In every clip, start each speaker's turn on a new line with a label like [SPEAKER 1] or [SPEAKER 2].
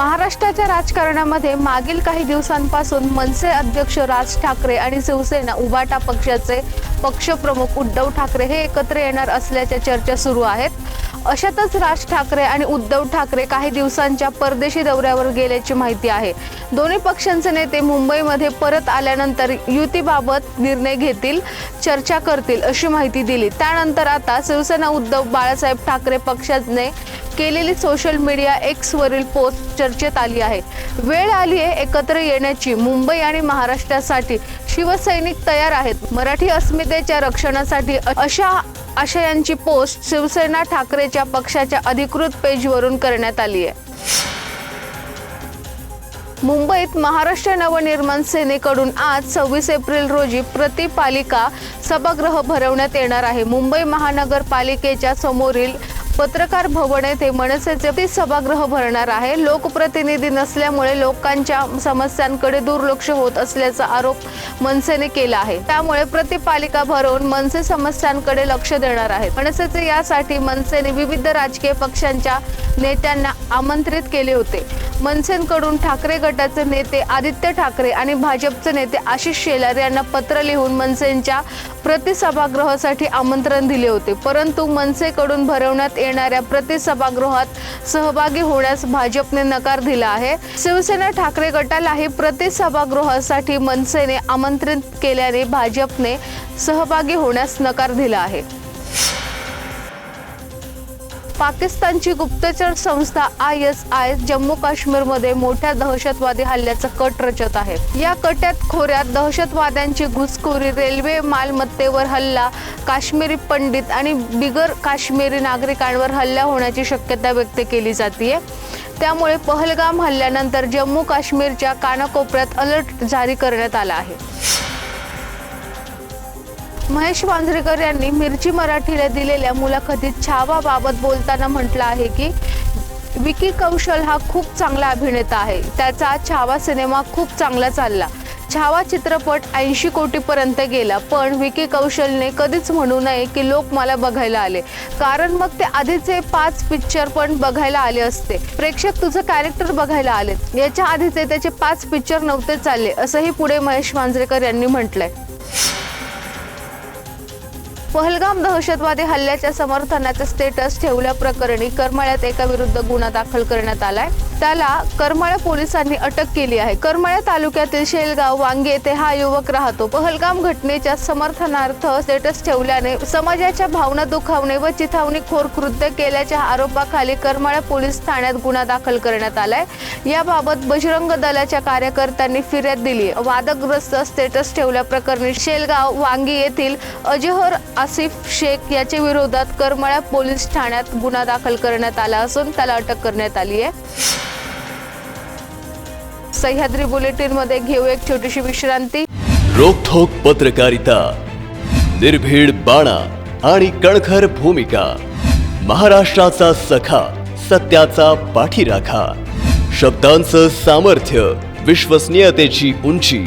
[SPEAKER 1] महाराष्ट्राच्या राजकारणामध्ये मागील काही दिवसांपासून मनसे अध्यक्ष राज ठाकरे आणि शिवसेना उबाटा पक्षाचे पक्षप्रमुख उद्धव ठाकरे हे एकत्र येणार असल्याच्या चर्चा सुरू आहेत. अशातच राज ठाकरे आणि उद्धव ठाकरे काही दिवसांच्या परदेशी दौऱ्यावर गेल्याची माहिती आहे. दोन्ही पक्षांचे नेते मुंबईमध्ये परत आल्यानंतर युतीबाबत निर्णय घेतील चर्चा करतील अशी माहिती दिली. त्यानंतर आता शिवसेना उद्धव बाळासाहेब ठाकरे पक्षाने केलेली सोशल मीडिया एक्स वरील पोस्ट चर्चेत आली आहे. वेळ आली आहे एकत्र येण्याची. मुंबई आणि महाराष्ट्रासाठी शिवसैनिक तयार आहेत. मराठी अस्मितेच्या रक्षणासाठी अशा आशयांची पोस्ट शिवसेना ठाकरेच्या पक्षाच्या अधिकृत पेजवरून करण्यात आली आहे. मुंबईत महाराष्ट्र नवनिर्माण सेनेकडून आज सव्वीस एप्रिल रोजी प्रतिपालिका सभागृह भरवण्यात येणार आहे. मुंबई महानगरपालिकेच्या समोरील पत्रकार भवन येथे मनसेचे सभागृह भरणार आहे. लोकप्रतिनिधी नसल्यामुळे लोकांच्या समस्यांकडे दुर्लक्ष होत असल्याचा आरोप मनसेने केला आहे. त्यामुळे प्रतिपालिका भरवून मनसे समस्यांकडे लक्ष देणार आहेत मनसेचे यासाठी मनसेने विविध राजकीय पक्षांच्या नेत्यांना आमंत्रित केले होते. मनसेकडून ठाकरे गटाचे नेते आदित्य ठाकरे आणि भाजपचे नेते आशिष शेलार यांना पत्र लिहून मनसेंच्या प्रतिसभागृहासाठी आमंत्रण दिले होते. परंतु मनसेकडून भरवण्यात येणाऱ्या प्रतिसभागृहात सहभागी होण्यास भाजपने नकार दिला आहे. शिवसेना ठाकरे गटालाही प्रतिसभागृहासाठी मनसेने आमंत्रित केल्याने भाजपने सहभागी होण्यास नकार दिला आहे. पाकिस्तानची गुप्तचर संस्था आय एस आय जम्मू काश्मीरमध्ये मोठ्या दहशतवादी हल्ल्याचा कट रचत आहे. या कट्यात खोऱ्यात दहशतवाद्यांची घुसखोरी रेल्वे मालमत्तेवर हल्ला काश्मीरी पंडित आणि बिगर काश्मीरी नागरिकांवर हल्ला होण्याची शक्यता व्यक्त केली जाते त्यामुळे पहलगाम हल्ल्यानंतर जम्मू काश्मीरच्या कानाकोपऱ्यात अलर्ट जारी करण्यात आला आहे. महेश मांजरेकर यांनी मिरची मराठीला दिलेल्या मुलाखतीत छावाबाबत बोलताना म्हटलं आहे की विकी कौशल हा खूप चांगला अभिनेता आहे. त्याचा छावा सिनेमा खूप चांगला चालला. छावा चित्रपट ऐंशी कोटीपर्यंत गेला पण विकी कौशलने कधीच म्हणू नये की लोक मला बघायला आले. कारण मग ते आधीचे पाच पिक्चर पण बघायला आले असते. प्रेक्षक तुझं कॅरेक्टर बघायला आले याच्या आधीचे त्याचे पाच पिक्चर नव्हते चालले असंही पुढे महेश मांजरेकर यांनी म्हटलंय. पहलगाम दहशतवादी हल्ल्याच्या समर्थनाचे स्टेटस ठेवल्याप्रकरणी करमाळ्यात एका विरुद्ध गुन्हा दाखल करण्यात आलाय. त्याला करमाळा पोलिसांनी अटक केली आहे. करमाळा तालुक्यातील शेलगाव वांगे येथे हा युवक राहतो. पहलगाम घटनेच्या समर्थनार्थ स्टेटस ठेवल्याने समाजाच्या भावना दुखावणे व चिथावणीखोर कृत्य केल्याच्या आरोपाखाली करमाळा पोलीस ठाण्यात गुन्हा दाखल करण्यात आलाय. याबाबत बजरंग दलाच्या कार्यकर्त्यांनी फिर्याद दिली. वादग्रस्त स्टेटस ठेवल्याप्रकरणी शेलगाव वांगी येथील अजहर आसिफ शेख याच्या विरोधात करमळ्या पोलीस ठाण्यात गुन्हा दाखल करण्यात आला असून त्याला अटक करण्यात आली आहे. सह्याद्री बुलेटिनमध्ये घेऊ एक छोटीशी विश्रांती.
[SPEAKER 2] रोखोक पत्रकारिता निर्भीड बाणा आणि कणखर भूमिका महाराष्ट्राचा सखा सत्याचा पाठीराखा. शब्दांचं सामर्थ्य विश्वसनीयतेची उंची.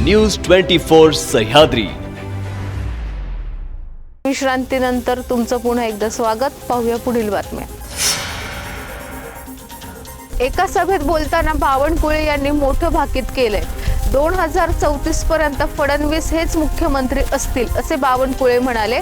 [SPEAKER 2] News twenty four Sahyadri.
[SPEAKER 1] विश्रांतीनंतर तुमचं पुन्हा एकदा स्वागत. पाहूया पुढील बातम्या. एका सभेत बोलताना बावनकुळे यांनी मोठं भाकीत केलंय. दोन हजार चौतीस पर्यंत फडणवीस हेच मुख्यमंत्री असतील असे बावनकुळे म्हणाले.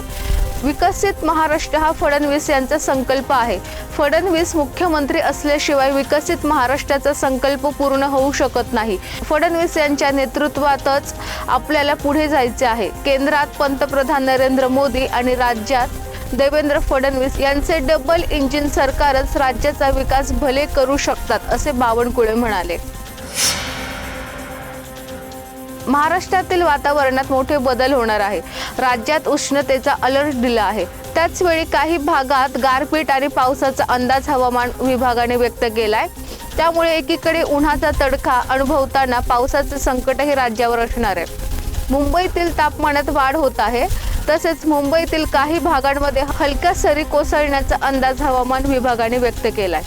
[SPEAKER 1] विकसित महाराष्ट्र हा फडणवीस यांचा संकल्प आहे. फडणवीस मुख्यमंत्री असल्याशिवाय विकसित महाराष्ट्राचा संकल्प पूर्ण होऊ शकत नाही. फडणवीस यांच्या नेतृत्वातच आपल्याला पुढे जायचे आहे. केंद्रात पंतप्रधान नरेंद्र मोदी आणि राज्यात देवेंद्र फडणवीस यांचे डबल इंजिन सरकारच राज्याचा विकास भले करू शकतात असे बावनकुळे म्हणाले. महाराष्ट्रातील वातावरणात मोठे बदल होणार आहे. राज्यात उष्णतेचा अलर्ट दिला आहे. त्याचवेळी काही भागात गारपीट आणि पावसाचा अंदाज हवामान विभागाने व्यक्त केलाय. त्यामुळे एकीकडे उन्हाचा तडखा अनुभवताना पावसाचे संकटही राज्यावर असणार आहे. मुंबईतील तापमानात वाढ होत आहे. तसेच मुंबईतील काही भागांमध्ये हलक्या सरी कोसळण्याचा अंदाज हवामान विभागाने व्यक्त केलाय.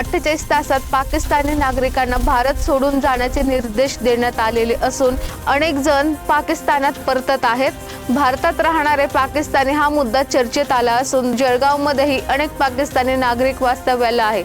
[SPEAKER 1] अठ्ठेचाळीस तासात पाकिस्तानी नागरिकांना भारत सोडून जाण्याचे निर्देश देण्यात आलेले असून अनेक जण पाकिस्तानात परतत आहेत. भारतात राहणारे पाकिस्तानी हा मुद्दा चर्चेत आला असून जळगावमध्येही अनेक पाकिस्तानी नागरिक वास्तव्याला आहे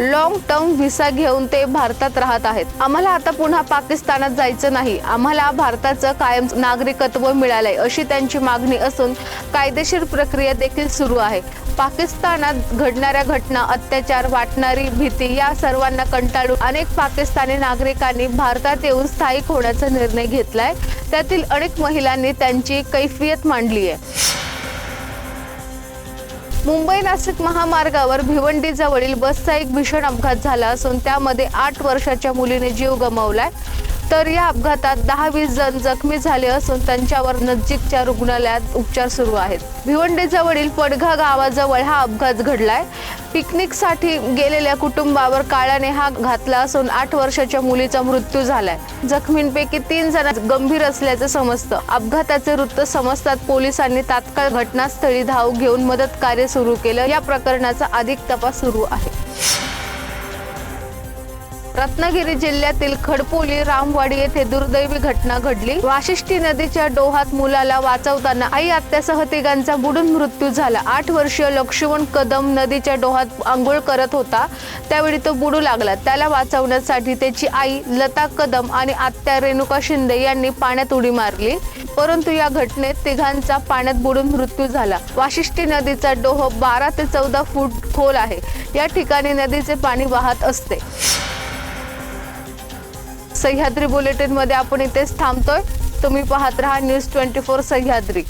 [SPEAKER 1] लॉंग टर्म व्हिसा घेऊन ते भारतात राहत आहेत. आम्हाला आता पुन्हा पाकिस्तानात जायचं नाही. आम्हाला भारताचं कायम नागरिकत्व मिळालंय अशी त्यांची मागणी असून कायदेशीर प्रक्रिया देखील सुरू आहे. पाकिस्तानात घडणाऱ्या घटना अत्याचार वाटणारी भीती या सर्वांना कंटाळून अनेक पाकिस्तानी नागरिकांनी भारतात येऊन स्थायिक होण्याचा निर्णय घेतलाय. त्यातील अनेक महिलांनी त्यांची कैफियत मांडली आहे मुंबई नाशिक महामार्गावर भिवंडी जवळील बसचा एक भीषण अपघात झाला असून त्यामध्ये आठ वर्षाच्या मुलीने जीव गमावलाय. तर या अपघातात दहा वीस जण जखमी झाले असून त्यांच्यावर नजीकच्या रुग्णालयात उपचार सुरू आहेत. भिवंडीजवळील पडघा गावाजवळ हा अपघात घडलाय. पिकनिकसाठी गेलेल्या कुटुंबावर काळ्याने हा घातला असून आठ वर्षाच्या मुलीचा मृत्यू झालाय. जखमींपैकी तीन जण गंभीर असल्याचं समजतं. अपघाताचे वृत्त समजतात पोलिसांनी तात्काळ घटनास्थळी धाव घेऊन मदत कार्य सुरू केलं. या प्रकरणाचा अधिक तपास सुरू आहे. रत्नागिरी जिल्ह्यातील खडपोली रामवाडी येथे दुर्दैवी घटना घडली. वाशिष्ठी नदीच्या डोहात मुलाला वाचवताना आई आत्यासह तिघांचा बुडून मृत्यू झाला. आठ वर्षीय लक्ष्मण कदम नदीच्या डोहात आंघोळ करत होता. त्यावेळी तो बुडू लागला. त्याला वाचवण्यासाठी त्याची आई लता कदम आणि आत्या रेणुका शिंदे यांनी पाण्यात उडी मारली. परंतु या घटनेत तिघांचा पाण्यात बुडून मृत्यू झाला. वाशिष्ठी नदीचा डोह बारा ते चौदा फूट खोल आहे. या ठिकाणी नदीचे पाणी वाहत असते. सह्याद्री बुलेटिनमध्ये आपण इथेच थांबतोय. तुम्ही पाहत राहा न्यूज ट्वेंटी फोर सह्याद्री.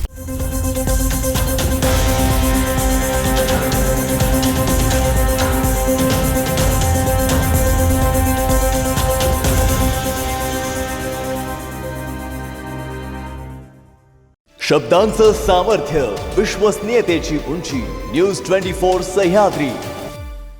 [SPEAKER 2] शब्दांचं सामर्थ्य विश्वसनीयतेची उंची न्यूज ट्वेंटी फोर सह्याद्री.